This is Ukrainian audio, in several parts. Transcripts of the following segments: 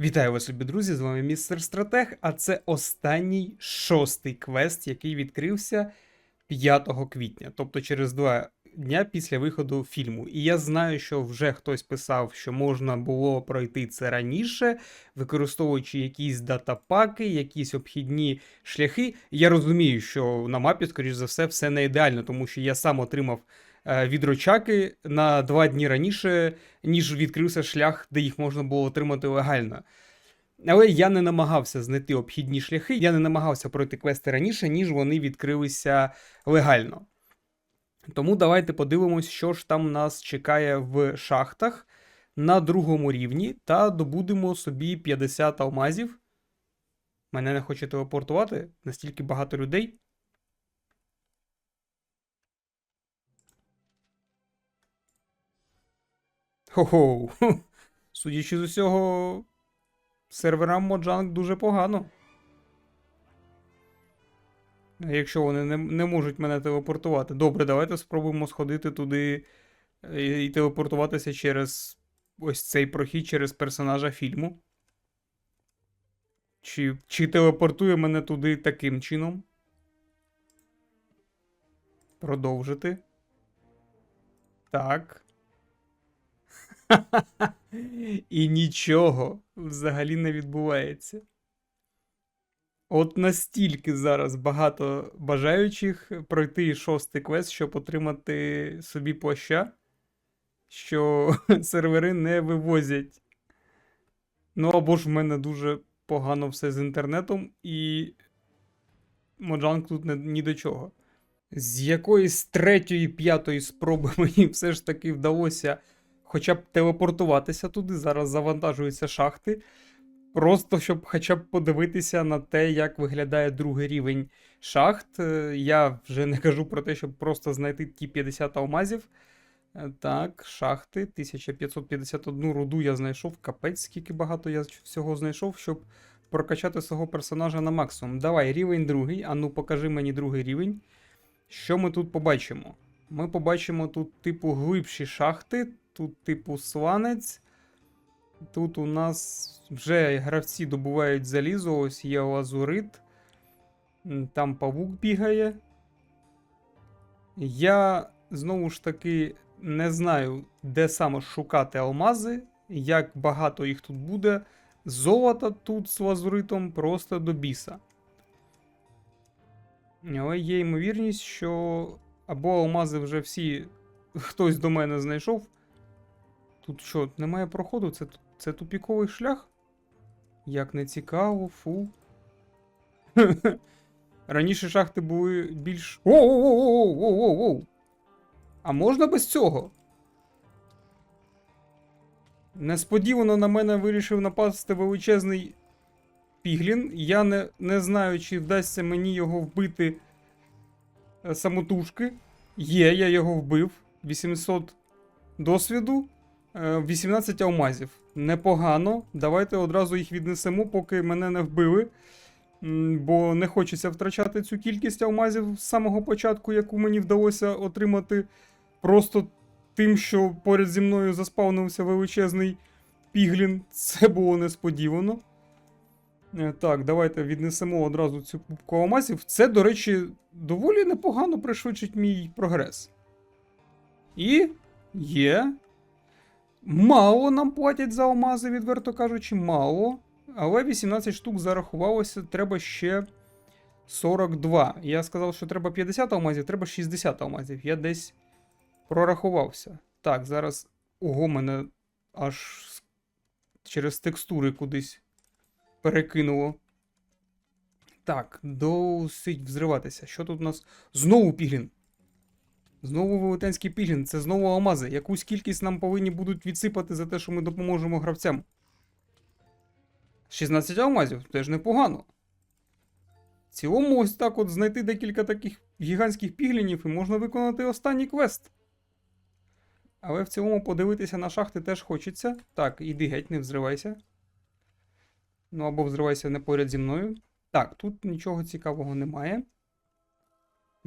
Вітаю вас, любі друзі! З вами містер Стратег, а це останній шостий квест, який відкрився 5 квітня, тобто через два дня після виходу фільму. І я знаю, що вже хтось писав, що можна було пройти це раніше, використовуючи якісь датапаки, якісь обхідні шляхи. Я розумію, що на мапі, скоріш за все, все не ідеально, тому що я сам отримав е, відрочаки на два дні раніше, ніж відкрився шлях, де їх можна було отримати легально. Але я не намагався знайти обхідні шляхи, я не намагався пройти квести раніше, ніж вони відкрилися легально. Тому давайте подивимось, що ж там нас чекає в шахтах на другому рівні, та добудемо собі 50 алмазів. Мене не хоче телепортувати настільки багато людей. Хо-хо. Судячи з усього, серверам Моджанг дуже погано. Якщо вони не, не можуть мене телепортувати. Добре, давайте спробуємо сходити туди і, і телепортуватися через ось цей прохід через персонажа фільму. Чи, чи телепортує мене туди таким чином? Продовжити. Так. І нічого взагалі не відбувається. От настільки зараз багато бажаючих пройти шостий квест, щоб отримати собі плаща, що сервери не вивозять. Ну або ж в мене дуже погано все з інтернетом, і Моджанг тут не, ні до чого. З якоїсь третьої, п'ятої спроби мені все ж таки вдалося хоча б телепортуватися туди. Зараз завантажуються шахти. Просто щоб хоча б подивитися на те, як виглядає другий рівень шахт. Е, Я вже не кажу про те, щоб просто знайти ті 50 алмазів. Е, Так, шахти. 1551 руду я знайшов. Капець, скільки багато я всього знайшов, щоб прокачати свого персонажа на максимум. Давай, рівень другий. А ну покажи мені другий рівень. Що ми тут побачимо? Ми побачимо тут, типу, глибші шахти, тут, типу, сланець. Тут у нас вже гравці добувають залізо, ось є лазурит. Там павук бігає. Я знову ж таки не знаю, де саме шукати алмази, як багато їх тут буде. Золота тут з лазуритом просто до біса. Але є ймовірність, що або алмази вже всі хтось до мене знайшов. Тут що, немає проходу? Це, це тупіковий шлях? Як не цікаво, фу. Раніше шахти були більш. Воу-воу-воу-воу-воу-воу! А можна без цього? Несподівано на мене вирішив напасти величезний піглін. Я не, не знаю, чи вдасться мені його вбити е, самотужки. Є, я його вбив. 800 досвіду. Е, 18 алмазів. Непогано. Давайте одразу їх віднесемо, поки мене не вбили. Бо не хочеться втрачати цю кількість алмазів з самого початку, яку мені вдалося отримати просто тим, що поряд зі мною заспавнився величезний піглін. Це було несподівано. Е, Так, давайте віднесемо одразу цю кубку алмазів. Це, до речі, доволі непогано пришвидшить мій прогрес. І є. Мало нам платять за алмази, відверто кажучи, мало. Але 18 штук зарахувалося, треба ще 42. Я сказав, що треба 50 алмазів, треба 60 алмазів. Я десь прорахувався. Так, зараз. Ого, мене аж через текстури кудись перекинуло. Так, досить взриватися. Що тут у нас? Знову піглін. Знову велетенський піглін, це знову алмази. Якусь кількість нам повинні будуть відсипати за те, що ми допоможемо гравцям. 16 алмазів, теж непогано. В цілому, ось так от знайти декілька таких гігантських піглінів і можна виконати останній квест. Але в цілому подивитися на шахти теж хочеться. Так, іди геть, не взривайся. Ну або взривайся не поряд зі мною. Так, тут нічого цікавого немає.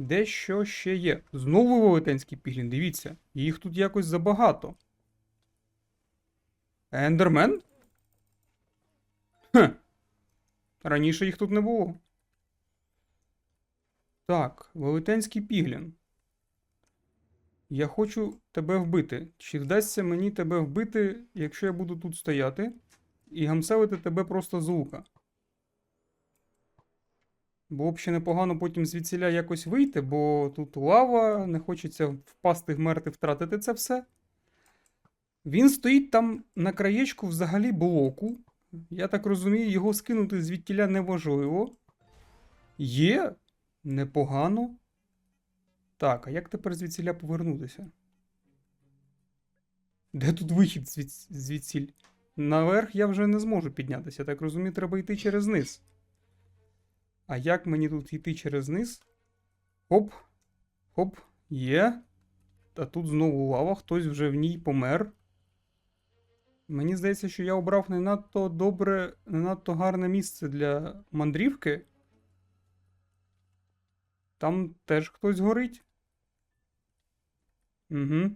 Дещо ще є. Знову велетенський піглін, дивіться. Їх тут якось забагато. Ендермен? Хм. Раніше їх тут не було. Так, велетенський піглін. Я хочу тебе вбити. Чи вдасться мені тебе вбити, якщо я буду тут стояти і гамселити тебе просто з лука? Було б ще непогано потім звідсіля якось вийти, бо тут лава, не хочеться впасти, вмерти, втратити це все. Він стоїть там на краєчку взагалі блоку. Я так розумію, його скинути звідтіля неможливо. Є непогано. Так, а як тепер звідсіля повернутися? Де тут вихід звідсіль? Наверх я вже не зможу піднятися. Так розумію, треба йти через низ. А як мені тут йти через низ? Хоп. Хоп, є. А тут знову лава, хтось вже в ній помер. Мені здається, що я обрав не надто добре, не надто гарне місце для мандрівки. Там теж хтось горить. Угу.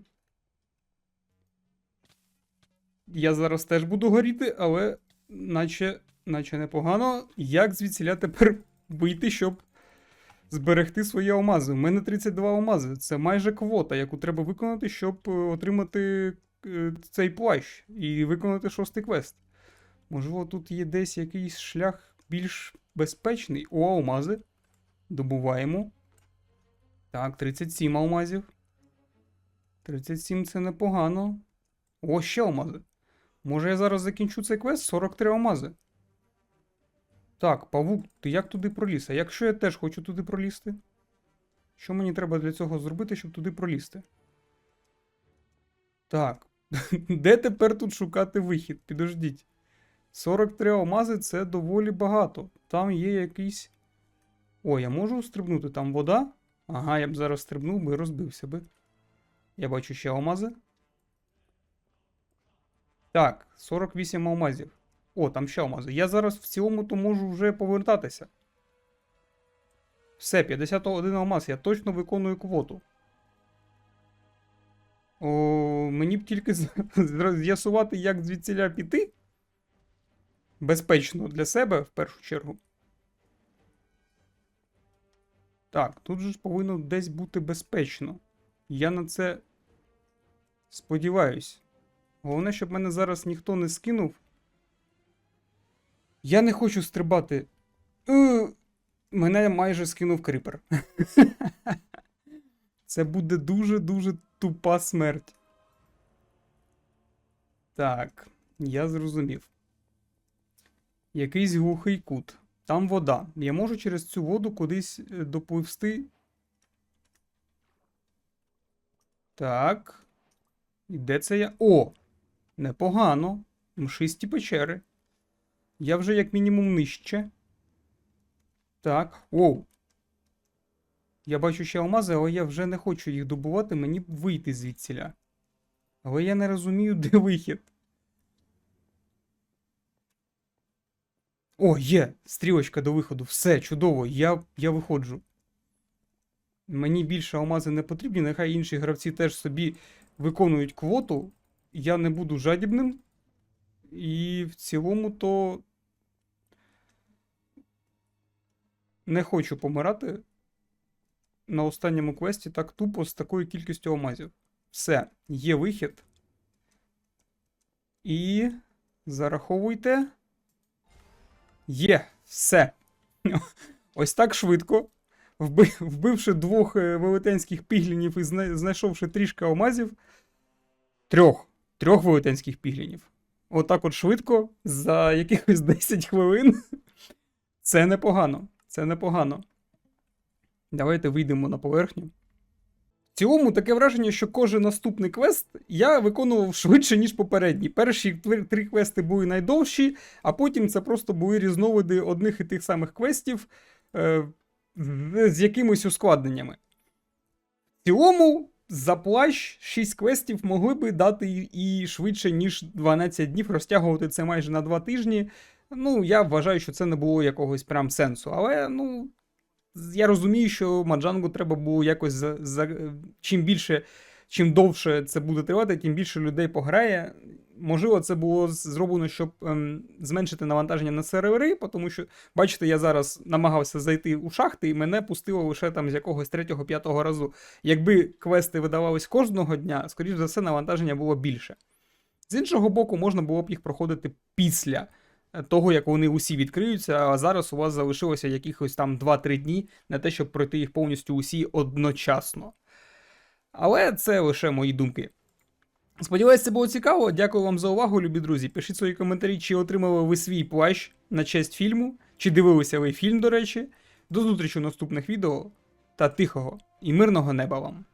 Я зараз теж буду горіти, але наче, наче непогано. Як звідсіля тепер вийти, щоб зберегти свої алмази? У мене 32 алмази. Це майже квота, яку треба виконати, щоб е, отримати е, цей плащ і виконати шостий квест. Можливо, тут є десь якийсь шлях більш безпечний. О, алмази. Добуваємо. Так, 37 алмазів. 37 це непогано. О, ще алмази. Може я зараз закінчу цей квест? 43 алмази. Так, павук, ти як туди проліз? А якщо я теж хочу туди пролізти? Що мені треба для цього зробити, щоб туди пролізти? Так. Де тепер тут шукати вихід? Підождіть. 43 алмази це доволі багато. Там є якийсь. О, я можу стрибнути? Там вода? Ага, я б зараз стрибнув би розбився би. Я бачу ще алмази. Так, 48 алмазів. О, там ще алмази. Я зараз в цілому то можу вже повертатися. Все, 51 алмаз. Я точно виконую квоту. О, мені б тільки з'ясувати, як звідсіля піти. Безпечно для себе в першу чергу. Так, тут же ж повинно десь бути безпечно. Я на це сподіваюсь. Головне, щоб мене зараз ніхто не скинув. Я не хочу стрибати. Е, Мене майже скинув крипер. Це буде дуже-дуже тупа смерть. Так, я зрозумів. Якийсь глухий кут. Там вода. Я можу через цю воду кудись е, допливсти. Так. І де це я? О! Непогано. Мшисті печери. Я вже як мінімум нижче. Так. Оу. Я бачу ще алмази, але я вже не хочу їх добувати, мені вийти звідсіля. Але я не розумію, де вихід. О, є! Стрілочка до виходу. Все, чудово, я, я виходжу. Мені більше алмази не потрібні, нехай інші гравці теж собі виконують квоту. Я не буду жадібним. І в цілому то не хочу помирати на останньому квесті так тупо з такою кількістю алмазів. Все, є вихід. І зараховуйте. Є, все. Ось так швидко. Вби- Вбивши двох е, велетенських піглінів і зна- знайшовши трішки алмазів. Трьох. Трьох велетенських піглінів. Отак от швидко, за якихось 10 хвилин. Це непогано. Це непогано. Давайте вийдемо на поверхню. В цілому таке враження, що кожен наступний квест я виконував швидше, ніж попередній. Перші три квести були найдовші, а потім це просто були різновиди одних і тих самих квестів е, з- якимись ускладненнями. В цілому, за плащ 6 квестів могли би дати і швидше, ніж 12 днів, розтягувати це майже на 2 тижні. Ну, я вважаю, що це не було якогось прям сенсу. Але, ну, я розумію, що Маджангу треба було якось за, за чим більше, чим довше це буде тривати, тим більше людей пограє. можливо, це було зроблено, щоб ем, зменшити навантаження на сервери, тому що, бачите, я зараз намагався зайти у шахти, і мене пустило лише там з якогось третього-п'ятого разу. Якби квести видавались кожного дня, скоріш за все, навантаження було більше. З іншого боку, можна було б їх проходити після того, як вони усі відкриються, а зараз у вас залишилося якихось там 2-3 дні на те, щоб пройти їх повністю усі одночасно. Але це лише мої думки. Сподіваюсь, це було цікаво. Дякую вам за увагу, любі друзі. Пишіть свої коментарі, чи отримали ви свій плащ на честь фільму, чи дивилися ви фільм, до речі. До зустрічі у наступних відео та тихого і мирного неба вам.